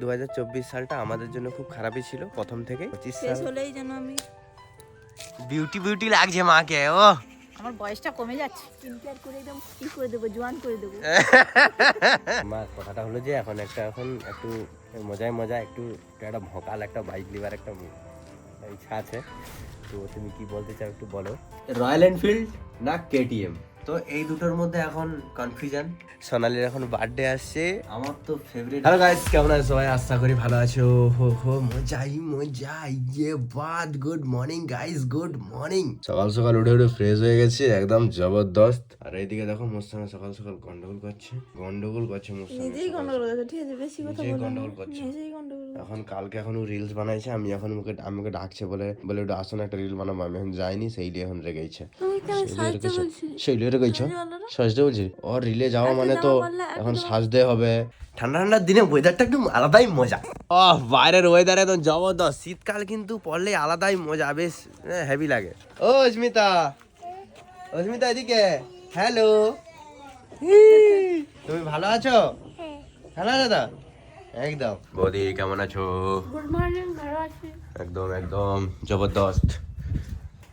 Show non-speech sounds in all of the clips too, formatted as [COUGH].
দু হাজার চব্বিশ সালটা আমাদের জন্য খুব খারাপই ছিল প্রথম থেকে। পঁচিশ শেষ সাল হলেই যেন আমি বিউটি বিউটি লাগছে মাকে ও। আমার বয়সটা কমে যাচ্ছে। স্কিন কেয়ার করে একদম কি করে দেবো জোয়ান করে দেবো। [LAUGHS] মা কথাটা হলো যে এখন একটা এখন একটু মজায় মজা একটু একটু একটা ভোকাল একটা বাইক লিভার একটা ইচ্ছা আছে। তো তুমি কি বলতে চাও একটু বলো। রয়্যাল এনফিল্ড না কেটিএম তো এই দুটোর মধ্যে এখন কনফিউশন সোনালির এখন বার্থডে আসছে। আমার তো ফেভারিট হ্যালো গাইস কেমন আছো সবাই? আশা করি ভালো আছো। হো হো মজাই মজা ইয়ে বাদ good morning guys good morning সকাল সকাল উঠে উঠে ফ্রেশ হয়ে গেছে একদম জবরদস্ত। আর এইদিকে দেখো মোর সঙ্গে সকাল সকাল গন্ডগোল করছে। গন্ডগোল করছে মোর সঙ্গে নিজেই গন্ডগোল করছে ঠিক আছে বেশি কথা বলো গন্ডগোল করছে। নিজেই গন্ডগোল এখন কালকে এখন রিলস বানাইছে আমি এখন মুখে আমাকে ডাকছে বলে বলে ওটা আসুন একটা রিল বানাবো। আমি এখন যাইনি সেইটি এখন রেগেছে তুমি বলো না। সাজতে বলছি ওর রিলে যাওয়া মানে তো এখন সাজতে হবে। ঠান্ডা ঠান্ডার দিনে ওয়েদারটা একটু আলাদাই মজা। ও বাইরের ওয়েদার একদম জবরদস্ত। শীতকাল কিন্তু পড়লে আলাদাই মজা বেশ হেভি লাগে। ও স্মিতা ও স্মিতা এদিকে। হ্যালো [LAUGHS] তুমি ভালো আছো? ভালো আছো তো? একদম। বৌদি কেমন আছো? গুড মর্নিং ভালো আছি। একদম একদম জবরদস্ত।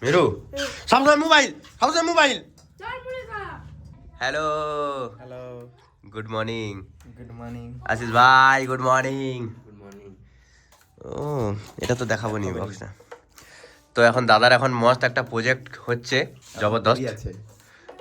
মেরু সামনে মোবাইল সামনে mobile. Hello hello good morning good morning Ashis ভাই গুড মর্নিং গুড মর্নিং ও এটা তো দেখাবো নি বক্সটা তো এখন দাদার এখন মস্ত একটা প্রজেক্ট হচ্ছে জবরদস্ত। আছে।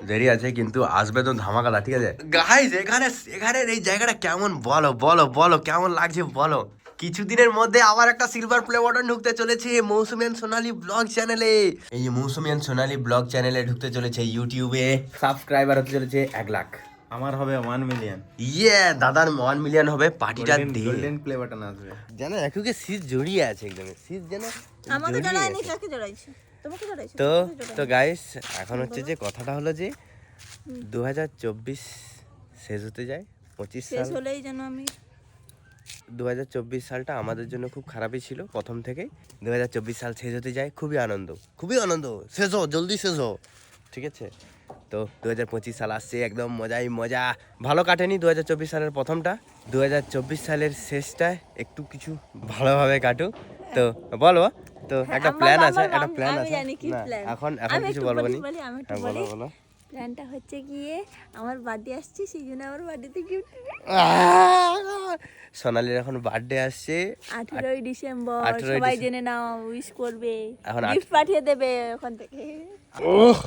দেরি আছে কিন্তু আসবে তো ধামাকাদা ঠিক আছে? গাইজ এখানে এখানের এই জায়গাটা কেমন বলো বলো বলো কেমন লাগছে বলো। কিছুদিনের মধ্যে আবার একটা সিলভার প্লে বটন ঢুকতে চলেছে মৌসুমিয়ান সোনালী ব্লগ চ্যানেলে এই যে মৌসুমিয়ান সোনালী ব্লগ চ্যানেলে ঢুকতে চলেছে ইউটিউবে সাবস্ক্রাইবার হতে চলেছে এক লাখ। আমার হবে ওয়ান মিলিয়ন ইয়ে দাদার ওয়ান মিলিয়ন হবে পার্টিটা দিয়ে গোল্ডেন প্লে বাটন আসবে। জানো একুকে শীত জড়িয়ে আছে একদম। শীত যেন আমাকে জড়িয়ে জড়ায়নি আছে। কাকে জড়াইছে তোমাকে জড়াইছে তো তো গাইস এখন হচ্ছে যে কথাটা হলো যে দু হাজার চব্বিশ শেষ হতে যায় পঁচিশ শেষ হলেই যেন আমি দুহাজার চব্বিশ সালটা আমাদের জন্য খুব খারাপই ছিল প্রথম থেকেই। দুই হাজার চব্বিশ সাল শেষ হতে যায় খুবই আনন্দ। খুবই আনন্দ। শেষ হো জলদি শেষ হো ঠিক আছে? তো দু সাল আসছে একদম মজাই মজা। ভালো কাটেনি দু হাজার চব্বিশ সালের প্রথমটা। দু হাজার চব্বিশ সালের শেষটা একটু কিছু ভালোভাবে কাটুক। তো বলো তো একটা প্ল্যান আছে একটা প্ল্যান আছে। এখন এখন কিছু বলব বলি, নি? হ্যাঁ, বলো। বলো। প্ল্যানটা হচ্ছে গিয়ে আমার বার্থডে আসছে সেই জন্য আমার বার্থডেতে গিফট সোনালির এখন বার্থডে আসছে। আঠেরোই ডিসেম্বর সবাই জেনে নাও উইশ করবে। এখন গিফট পাঠিয়ে দেবে ওখান থেকে। ওহ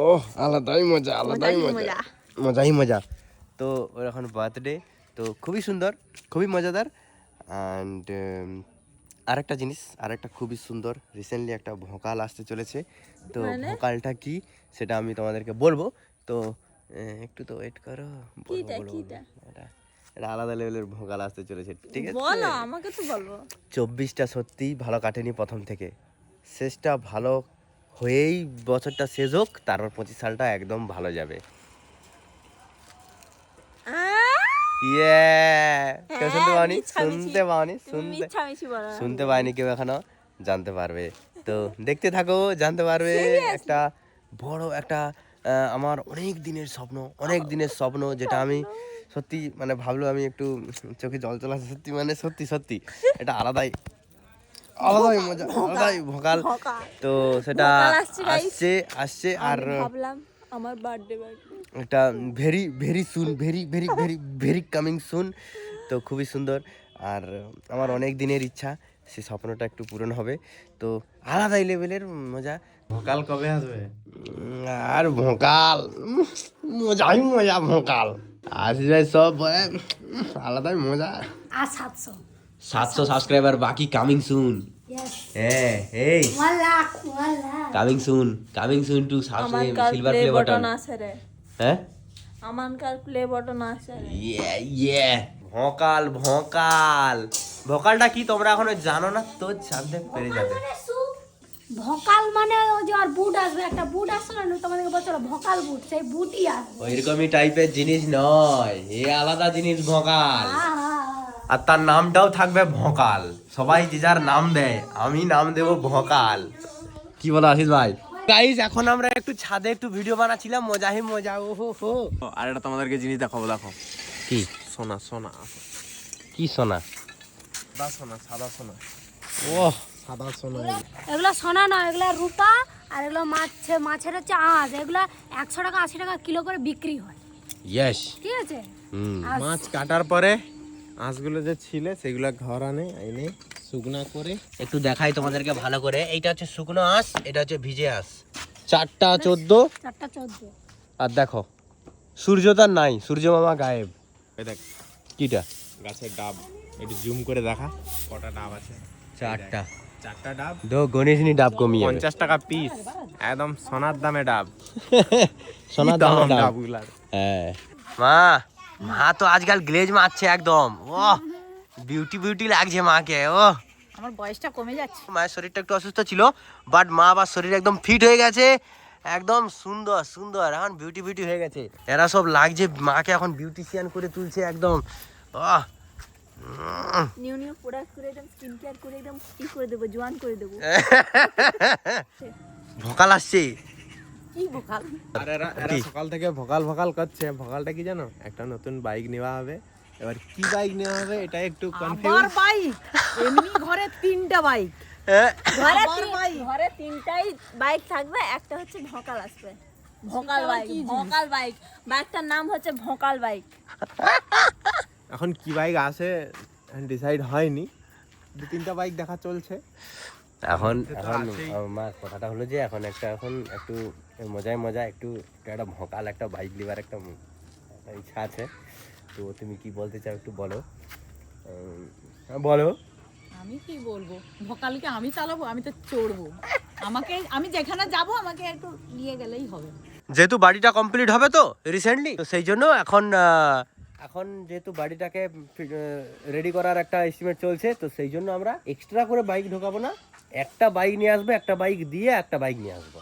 ওহ আলাদাই মজা আলাদাই মজা। মজাই মজা। তো ওর এখন বার্থডে তো খুবই সুন্দর খুবই মজাদার। অ্যান্ড আরেকটা জিনিস আরেকটা খুবই সুন্দর রিসেন্টলি একটা ভোকাল আসতে চলেছে। তো মানে? ভোকালটা কি সেটা আমি তোমাদেরকে বলব। তো একটু তো ওয়েট করো এটা আলাদা লেভেলের ভোকাল আসতে চলেছে ঠিক আছে? বলো আমাকে তো বলব চব্বিশটা সত্যিই ভালো কাটেনি প্রথম থেকে। শেষটা ভালো হয়েই বছরটা শেষ হোক তারপর পঁচিশ সালটা একদম ভালো যাবে। ইয়ে কেউ শুনতে পাওনি? শুনতে পাওনি শুনতে। শুনতে পাইনি কেউ এখনও জানতে পারবে। তো দেখতে থাকো জানতে পারবে একটা বড় একটা আমার অনেক দিনের স্বপ্ন অনেক দিনের স্বপ্ন যেটা আমি সত্যি মানে ভাবলো আমি একটু চোখে জল চলে সত্যি মানে সত্যি সত্যি। এটা আলাদাই আলাদাই মজা আলাদাই ভোকাল। তো সেটা আসছে, আসছে আসছে আর ভাবলাম আমার বার্থডে বার্থডে একটা very very soon very very very very coming soon তো খুবই সুন্দর। আর আমার অনেক দিনের ইচ্ছা সে স্বপ্নটা একটু পূরণ হবে। তো আলাদাই লেভেলের মজা। ভোকাল কবে আসবে? আর ভোকাল মজাই মজা ভোকাল। আসবে সব আলাদাই মজা। আর সাতশো। সাতশো সাবস্ক্রাইবার বাকি কামিং সুন হ্যাঁ এই। Coming soon coming soon to silver play button button আছে রে। হ্যাঁ? আমার প্লে বাটন আছে ইয়ে ইয়ে ভোকাল ভোকাল। ভোকালটা কি তোমরা এখনও জানো না? তো জানতে পেরে যাবে। মানে ভকাল মানে ওই যে আর বুট আসবে। একটা বুট আসছে না? তোমাদেরকে বলছিল ভকাল বুট। সেই বুটই আসবে। ওইরকমই টাইপের জিনিস নয়। এ আলাদা জিনিস ভোকাল। আহা। আর তার নামটাও থাকবে ভোকাল। সবাই যে যার নাম দেয় আমি নাম দেব ভোকাল। কি বলো আশিস ভাই? গাইস এখন আমরা একটু ছাদে একটু ভিডিও বানাচ্ছিলাম মজা হি মজা ও হো হো। আর এটা তোমাদেরকে জিনিস দেখাবো দেখো। কি? সোনা সোনা। কি সোনা? সাদা সোনা সাদা সোনা। ও সাদা সোনা। এগুলো সোনা নয় এগুলো রূপা আর এগুলো মাছ মাছের হচ্ছে আঁশ। এগুলো একশো টাকা আশি টাকা কিলো করে বিক্রি হয়। ইয়েস ঠিক আছে? মাছ কাটার পরে আঁশগুলো যে ছিল সেগুলো ঘর আনে এনে শুকনো করে। একটু দেখাই তোমাদেরকে ভালো করে। এইটা হচ্ছে শুকনো আঁশ এটা হচ্ছে ভিজে আঁশ। চারটা চোদ্দ। চারটা চোদ্দ। আর দেখো সূর্য তার নাই সূর্য মামা গায়েব। এই দেখ কিটা? গাছের ডাব। একটু জুম করে দেখা কটা ডাব আছে। চারটা। চারটা ডাব। দো গণেশ নি ডাব কমিয়ে পঞ্চাশ টাকা পিস একদম সোনার দামে ডাব। [LAUGHS] সোনার দাম হ্যাঁ। মা মা তো আজকাল গ্লেজ মারছে একদম। ও বিউটি বিউটি লাগছে মাকে ও আমার বয়সটা কমে যাচ্ছে। মায়ের শরীরটা একটু অসুস্থ ছিল বাট মা আবার শরীর একদম ফিট হয়ে গেছে। একদম সুন্দর সুন্দর এখন বিউটি বিউটি হয়ে গেছে। এরা সব লাগছে মাকে এখন বিউটিশিয়ান করে তুলছে একদম। Ah um. New new product করে একদম স্কিন কেয়ার করে একদম কি করে দেবো জোয়ান করে দেবো। [LAUGHS] ভোকাল আসছে। কি বোকাল আর এরা এরা সকাল থেকে ভোকাল ভোকাল করছে। ভোকালটা কি জানো? একটা নতুন বাইক নেওয়া হবে। এবার কি বাইক নেওয়া হবে এটা একটু কনফিউজ বাইক এমনি ঘরে তিনটা বাইক ঘরে ঘরে তিনটাই বাইক থাকবে একটা হচ্ছে ভোকাল আসবে। ভোকাল বাইক ভোকাল বাইক বাইকটার নাম হচ্ছে ভোকাল বাইক এখন কি বাইক আসে ডিসাইড হয়নি। দু তিনটা বাইক দেখা চলছে। এখন এখন। আমার কথাটা হলো যে এখন একটা এখন একটু মজায় মজা একটু একটু ভোকাল একটা বাইক নেবার একটা ইচ্ছা আছে। তো তুমি কি বলতে চাও একটু বলো। হ্যাঁ, বলো। আমি কি বলব? ভোকালকে আমি চালাবো আমি তো চড়বো। আমাকে আমি যেখানে যাব আমাকে একটু নিয়ে গেলেই হবে। যেহেতু বাড়িটা কমপ্লিট হবে তো রিসেন্টলি তো সেই জন্য এখন আহ, এখন যেহেতু বাড়িটাকে রেডি করার একটা এস্টিমেট চলছে তো সেই জন্য আমরা এক্সট্রা করে বাইক ঢোকাবো না? একটা বাইক নিয়ে আসবে একটা বাইক দিয়ে একটা বাইক নিয়ে আসব।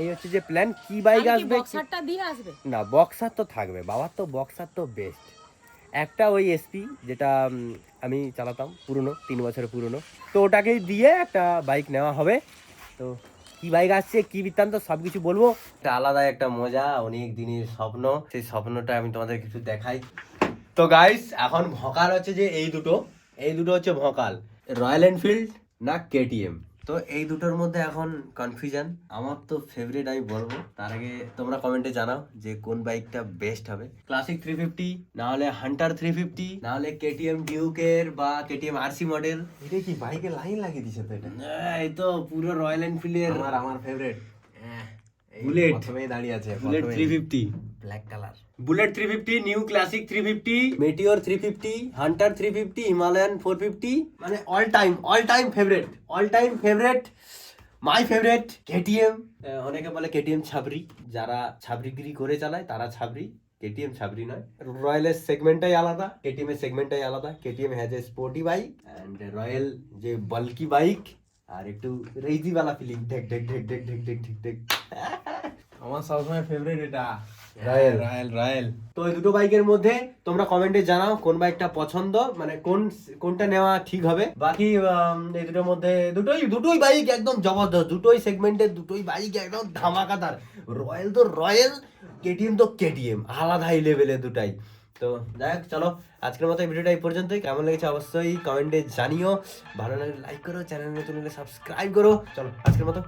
এই হচ্ছে যে প্ল্যান কি বাইক আসবে? বক্সারটা দিয়ে আসবে? না বক্সার তো থাকবে বাবার তো বক্সার তো বেস্ট একটা ওই এসপি যেটা আমি চালাতাম পুরনো তিন বছরের পুরনো। তো ওটাকেই দিয়ে একটা বাইক নেওয়া হবে। তো কি বাইক আসছে কি বৃত্তান্ত সব কিছু বলব। একটা আলাদা একটা মজা অনেক দিনের স্বপ্ন। সেই স্বপ্নটা আমি তোমাদের কিছু দেখাই। তো গাইস এখন ভকাল হচ্ছে যে এই দুটো। এই দুটো হচ্ছে ভকাল। রয়্যাল এনফিল্ড না কেটিএম তো এই দুটোর মধ্যে এখন কনফিউশন আমার তো ফেভারিট আমি বলব। তার আগে তোমরা কমেন্টে জানাও যে কোন বাইকটা বেস্ট হবে। ক্লাসিক থ্রি ফিফটি না হলে হান্টার থ্রি ফিফটি না হলে কেটিএম ডিউকের বা কেটিএম আরসি মডেল এটা কি বাইকে লাইন লাগিয়ে দিছে তো এটা? এই তো পুরো রয়্যাল এনফিল্ডের আমার আমার ফেভারিট বুলেট প্রথমেই দাঁড়িয়ে আছে bullet three fifty black colour bullet three fifty new classic three fifty meteor three fifty hunter three fifty Himalayan four fifty মানে all time all time favourite all time favourite my favourite KTM অনেকে বলে KTM ছাবরি যারা ছাবরিগিরি করে চালায় তারা ছাবরি KTM ছাবরি নয়। রয়্যালের সেগমেন্টটাই আলাদা KTM এর সেগমেন্টটাই আলাদা। KTM has a sporty bike and Royal যে বাল্কি বাইক আর একটু রেজিওয়ালা ফিলিং ঢেক ঢেক ঢেক ঢেক ঢেক ঢেক ঢেক ঢেক। আমার সবসময় ফেভারিট এটা। রয়্যাল। রয়্যাল রয়্যাল তো এই দুটো বাইকের মধ্যে তোমরা কমেন্টে জানাও কোন বাইকটা পছন্দ মানে কোন কোনটা নেওয়া ঠিক হবে। বাকি এই দুটোর মধ্যে দুটোই দুটোই বাইক একদম জবরদস্ত দুটোই সেগমেন্টের দুটোই বাইক একদম ধামাকাদার। রয়্যাল তো রয়্যাল কেটিএম তো কেটিএম আলাদাই লেভেলের দুটাই। তো যাই হোক, চলো। আজকের মতো এই ভিডিওটা এই পর্যন্তই। কেমন লেগেছে অবশ্যই কমেন্টে জানিও। ভালো লাগলে লাইক করো, চ্যানেল নতুন হলে সাবস্ক্রাইব করো। চলো, আজকের মতো।